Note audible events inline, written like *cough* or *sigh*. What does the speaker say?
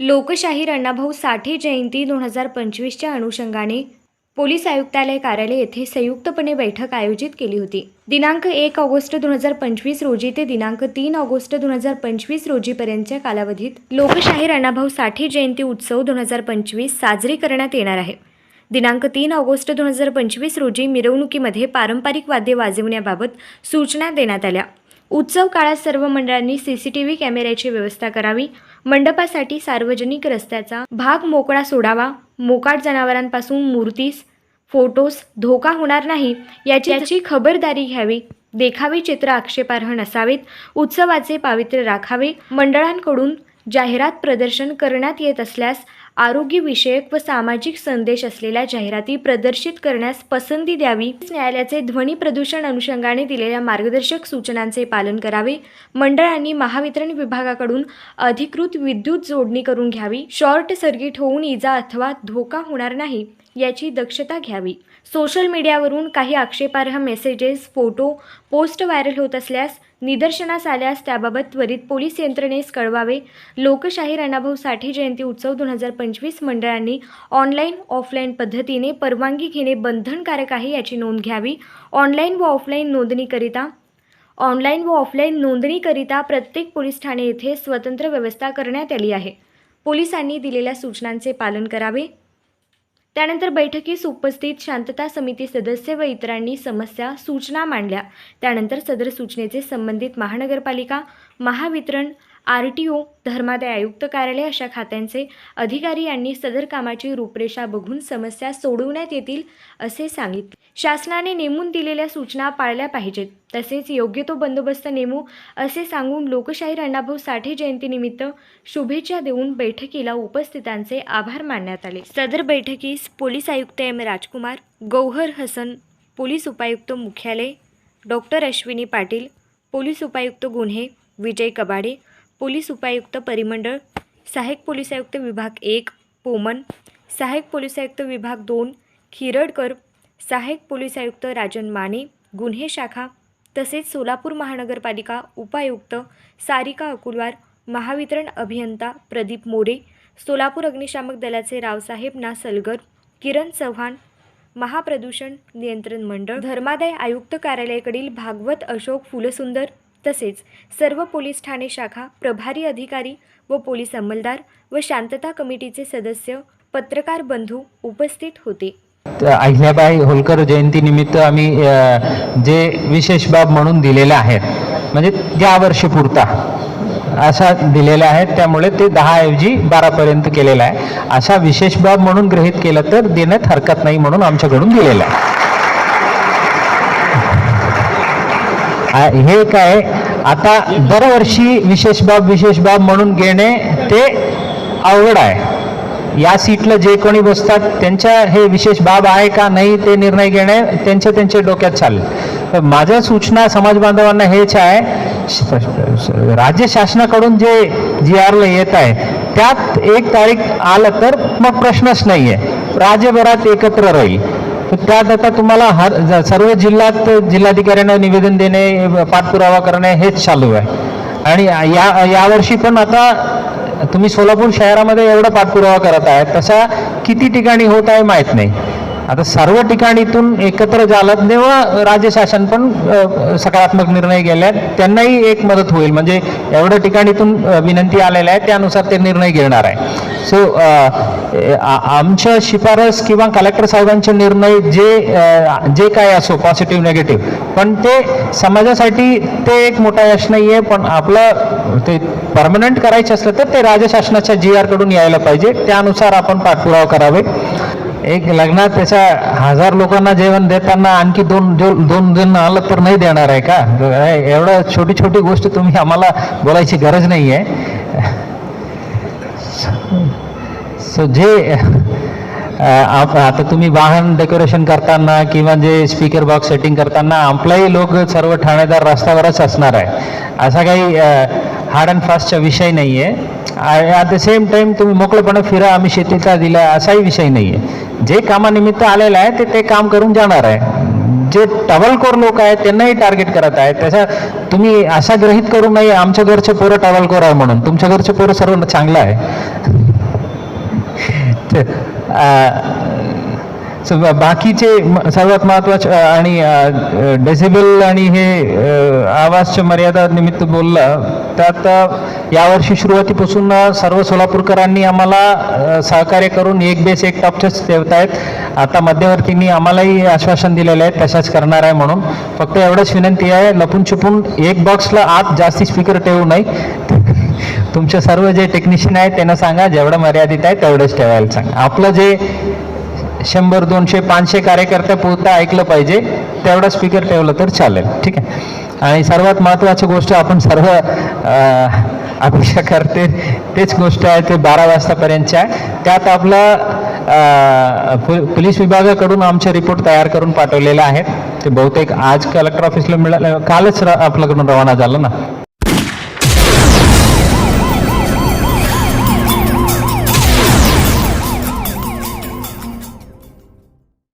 लोकशाहीर अण्णाभाऊ साठे जयंती दोन हजार पंचवीसच्या अनुषंगाने पोलीस आयुक्तालय कार्यालय येथे संयुक्तपणे बैठक आयोजित केली होती. दिनांक एक ऑगस्ट दोन हजार पंचवीस रोजी ते दिनांक तीन ऑगस्ट दोन हजार पंचवीस रोजीपर्यंतच्या कालावधीत लोकशाहीर अण्णाभाऊ साठे जयंती उत्सव दोन हजार पंचवीस साजरी करण्यात येणार आहे. दिनांक तीन ऑगस्ट दोन हजार पंचवीस रोजी मिरवणुकीमध्ये पारंपरिक वाद्य वाजवण्याबाबत सूचना देण्यात आल्या. उत्सव काळात सर्व मंडळांनी सी सी टी व्ही कॅमेऱ्याची व्यवस्था करावी. मंडपासाठी सार्वजनिक रस्त्याचा भाग मोकळा सोडावा. मोकाट जनावरांपासून मूर्तीस फोटोस धोका होणार नाही याची याची खबरदारी घ्यावी. देखावे चित्र आक्षेपार्ह नसावेत. उत्सवाचे पावित्र्य राखावे. मंडळांकडून जाहिरात प्रदर्शन करण्यात येत असल्यास आरोग्यविषयक व सामाजिक संदेश असलेल्या जाहिराती प्रदर्शित करण्यास पसंती द्यावी. न्यायालयाचे ध्वनी प्रदूषण अनुषंगाने दिलेल्या मार्गदर्शक सूचनांचे पालन करावे. मंडळांनी महावितरण विभागाकडून अधिकृत विद्युत जोडणी करून घ्यावी. शॉर्ट सर्किट होऊन इजा अथवा धोका होणार नाही याची दक्षता घ्यावी. सोशल मीडियावरून काही आक्षेपार्ह मेसेजेस फोटो पोस्ट व्हायरल होत असल्यास निदर्शनास आल्यास त्याबाबत त्वरित पोलीस यंत्रणेस कळवावे. लोकशाहीर अण्णाभाऊ साठे जयंती उत्सव दोन हजार पंचवीस मंडळांनी ऑनलाईन ऑफलाईन पद्धतीने परवानगी घेणे बंधनकारक आहे याची नोंद घ्यावी. ऑनलाईन व ऑफलाईन नोंदणीकरिता ऑनलाईन व ऑफलाईन नोंदणीकरिता प्रत्येक पोलीस ठाणे येथे स्वतंत्र व्यवस्था करण्यात आली आहे. पोलिसांनी दिलेल्या सूचनांचे पालन करावे. त्यानंतर बैठकीस उपस्थित शांतता समिती सदस्य व इतरांनी समस्या सूचना मांडल्या. त्यानंतर सदर सूचनेचे संबंधित महानगरपालिका महावितरण आर टी ओ धर्मादाय आयुक्त कार्यालय अशा खात्यांचे अधिकारी यांनी सदर कामाची रूपरेषा बघून समस्या सोडवण्यात येतील असे सांगितले. शासनाने नेमून दिलेल्या सूचना पाळल्या पाहिजेत. तसेच योग्य तो बंदोबस्त नेमू असे सांगून लोकशाहीर अण्णाभाऊ साठे जयंतीनिमित्त शुभेच्छा देऊन बैठकीला उपस्थितांचे आभार मानण्यात आले. सदर बैठकीस पोलीस आयुक्त एम. राजकुमार गौहर हसन पोलीस उपायुक्त मुख्यालय डॉक्टर अश्विनी पाटील पोलीस उपायुक्त गुन्हे विजय कबाडे पोलीस उपायुक्त परिमंडळ सहाय्यक पोलीस आयुक्त विभाग एक पोमन सहाय्यक पोलीस आयुक्त विभाग दोन खिरडकर सहाय्यक पोलीस आयुक्त राजन माने गुन्हे शाखा तसेच सोलापूर महानगरपालिका उपायुक्त सारिका अकुलवार महावितरण अभियंता प्रदीप मोरे सोलापूर अग्निशामक दलाचे रावसाहेब ना सलगर किरण चव्हाण महाप्रदूषण नियंत्रण मंडळ धर्मादाय आयुक्त कार्यालयाकडील भागवत अशोक फुलसुंदर तसेच सर्व पोलीस ठाणे शाखा प्रभारी अधिकारी व पोलीस अंमलदार व शांतता कमिटीचे सदस्य पत्रकार बंधू उपस्थित होते. अहिल्याबाई होलकर जयंतीनिमित्त आम्ही जे विशेष बाब म्हणून दिलेले आहेत म्हणजे या वर्षी पुरता अशा दिलेल्या आहेत त्यामुळे ते दहा ऐवजी बारापर्यंत केलेलं आहे. अशा विशेष बाब म्हणून गृहीत केलं तर देण्यात हरकत नाही म्हणून आमच्याकडून दिलेलं आहे. हे काय आता दरवर्षी विशेष बाब विशेष बाब म्हणून घेणे ते अवघड आहे. या सीटला जे कोणी बसतात त्यांच्या हे विशेष बाब आहे का नाही ते निर्णय घेणे त्यांच्या त्यांच्या डोक्यात चालेल. तर माझ्या सूचना समाज बांधवांना हेच आहे राज्य शासनाकडून जे जी आरला येत आहे त्यात एक तारीख आलं तर मग प्रश्नच नाही आहे राज्यभरात एकत्र राहील. त्यात आता तुम्हाला हर सर्व जिल्ह्यात जिल्हाधिकाऱ्यांना निवेदन देणे पाठपुरावा करणे हेच चालू आहे. आणि या यावर्षी पण आता तुम्ही सोलापूर शहरामध्ये एवढा पाठपुरावा करत आहे तसा किती ठिकाणी होत आहे माहीत नाही. आता सर्व ठिकाणीतून एकत्र झालं तेव्हा राज्य शासन पण सकारात्मक निर्णय गेले त्यांनाही एक मदत होईल. म्हणजे एवढ्या ठिकाणीतून विनंती आलेल्या आहे त्यानुसार ते निर्णय घेणार आहे. सो आमच्या शिफारस किंवा कलेक्टर साहेबांचे निर्णय जे जे काय असो पॉझिटिव्ह निगेटिव्ह पण ते समाजासाठी ते एक मोठा यश नाही आहे पण आपलं ते परमनंट करायचे असलं तर ते राज्य शासनाच्या जी आरकडून यायला पाहिजे. त्यानुसार आपण पाठपुरावा करावे. एक लग्नात त्याच्या हजार लोकांना जेवण देताना आणखी दोन जो- दोन जण आलं तर नाही देणार आहे का? एवढं छोटी छोटी गोष्ट तुम्ही आम्हाला बोलायची गरज नाही आहे सो जे आप- आता तुम्ही वाहन डेकोरेशन करताना किंवा जे स्पीकर बॉक्स सेटिंग करताना आपलाही लोक सर्व ठाणेदार रस्त्यावरच असणार आहे. असा काही हार्ड अँड फास्टचा विषय नाही आहे ॲट द सेम टाईम तुम्ही मोकळेपणे फिरा आम्ही शेतीचा दिला असाही विषय नाही आहे जे कामानिमित्त आलेलं आहे ते ते काम करून जाणार आहे. जे टवलकोर लोक आहेत त्यांनाही टार्गेट करत आहेत त्याच्या तुम्ही असा ग्रहित करू नये आमच्या घरचे पोरं टवलकोर आहे म्हणून. तुमच्या घरचे पोरं सर्व चांगलं आहे. *laughs* बाकीचे म- सर्वात महत्त्वाचे आणि डेसिबल आणि हे आवाजच्या मर्यादा निमित्त बोललं त्यात यावर्षी सुरुवातीपासून सर्व सोलापूरकरांनी आम्हाला सहकार्य करून एक बेस एक टॉपचेच ठेवत आहेत आता मध्यवर्तींनी आम्हालाही आश्वासन दिलेलं आहे तशाच करणार आहे म्हणून. फक्त एवढंच विनंती आहे लपून छुपून एक बॉक्सला आत जास्ती स्पीकर ठेवू नये. तुमचे सर्व जे टेक्निशियन आहेत त्यांना सांगा जेवढं मर्यादित आहे तेवढंच ठेवायला सांगा. आपलं जे शंभर दोनशे पाचशे कार्यकर्ते पुरता ऐकलं पाहिजे. तेवढं स्पीकर ठेवलं तर चालेल. ठीक आहे? आणि सर्वात महत्त्वाची गोष्ट आपण सर्व अपेक्षा करते तेच गोष्ट आहे ते बारा वाजतापर्यंतची आहे त्यात आपलं पोलीस विभागाकडून आमचे रिपोर्ट तयार करून पाठवलेले आहेत. ते बहुतेक आज कलेक्टर ऑफिसला मिळालं. कालच र- आपल्याकडून रवाना झालं ना.